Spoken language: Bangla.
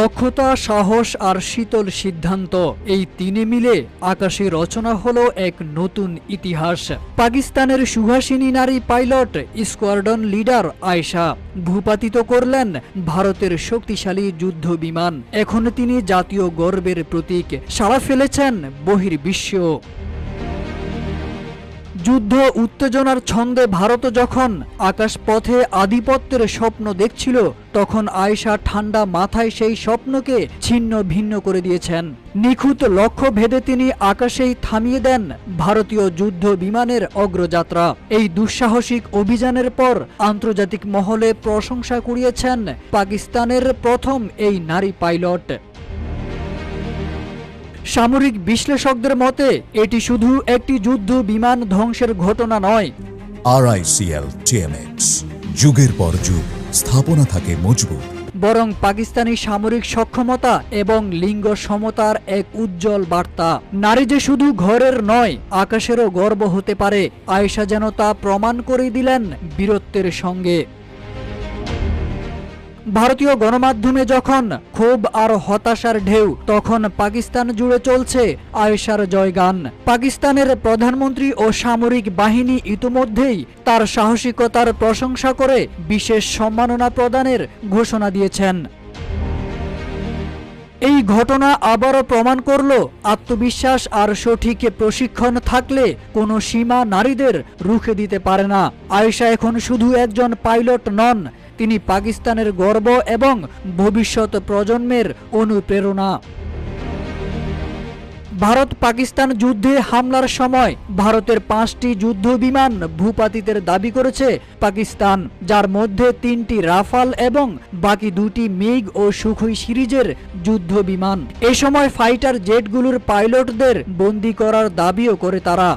দক্ষতা, সাহস আর শীতল সিদ্ধান্ত, এই তিনে মিলে আকাশে রচনা হলো এক নতুন ইতিহাস। পাকিস্তানের সুহাসিনী নারী পাইলট, স্কোয়াড্রন লিডার আয়শা ভূপাতিত করলেন ভারতের শক্তিশালী যুদ্ধ বিমান। এখন তিনি জাতীয় গর্বের প্রতীক, সাড়া ফেলেছেন বহির্বিশ্ব। যুদ্ধ উত্তেজনার ছন্দে ভারত যখন আকাশপথে আধিপত্যের স্বপ্ন দেখছিল তখন আয়েশা ঠান্ডা মাথায় সেই স্বপ্নকে ছিন্ন ভিন্ন করে দিয়েছেন। নিখুঁত লক্ষ্য ভেদে তিনি আকাশেই থামিয়ে দেন ভারতীয় যুদ্ধ বিমানের অগ্রযাত্রা। এই দুঃসাহসিক অভিযানের পর আন্তর্জাতিক মহলে প্রশংসা কুড়িয়েছেন পাকিস্তানের প্রথম এই নারী পাইলট। সামরিক বিশ্লেষকদের মতে, এটি শুধু একটি যুদ্ধ বিমান ধ্বংসের ঘটনা নয়। আরআইসিএল টিএমএক্স যুগের পর যুগ, স্থাপনা থাকে মজবুত। বরং পাকিস্তানি সামরিক সক্ষমতা এবং লিঙ্গ সমতার এক উজ্জ্বল বার্তা। নারী যে শুধু ঘরের নয়, আকাশেরও গর্ব হতে পারে। আয়েশা যেন তা প্রমাণ করে দিলেন বীরত্বের সঙ্গে। ভারতীয় গণমাধ্যমে যখন ক্ষোভ আর হতাশার ঢেউ, তখন পাকিস্তান জুড়ে চলছে আয়েশার জয়গান। পাকিস্তানের প্রধানমন্ত্রী ও সামরিক বাহিনী ইতোমধ্যেই তার সাহসিকতার প্রশংসা করে বিশেষ সম্মাননা প্রদানের ঘোষণা দিয়েছেন। এই ঘটনা আবারও প্রমাণ করল আত্মবিশ্বাস আর সঠিক প্রশিক্ষণ থাকলে কোনো সীমা নারীদের রুখে দিতে পারে না। আয়েশা এখন শুধু একজন পাইলট নন তিনি পাকিস্তানের গর্ব এবং ভবিষ্যৎ প্রজন্মের অনুপ্রেরণা। ভারত পাকিস্তান যুদ্ধে হামলার সময় ভারতের পাঁচটি যুদ্ধ বিমান ভূপাতিতের দাবি করেছে পাকিস্তান, যার মধ্যে তিনটি রাফাল এবং বাকি দুটি মেঘ ও সুখই সিরিজের যুদ্ধ বিমান। এ সময় ফাইটার জেটগুলোর পাইলটদের বন্দি করার দাবিও করে তারা।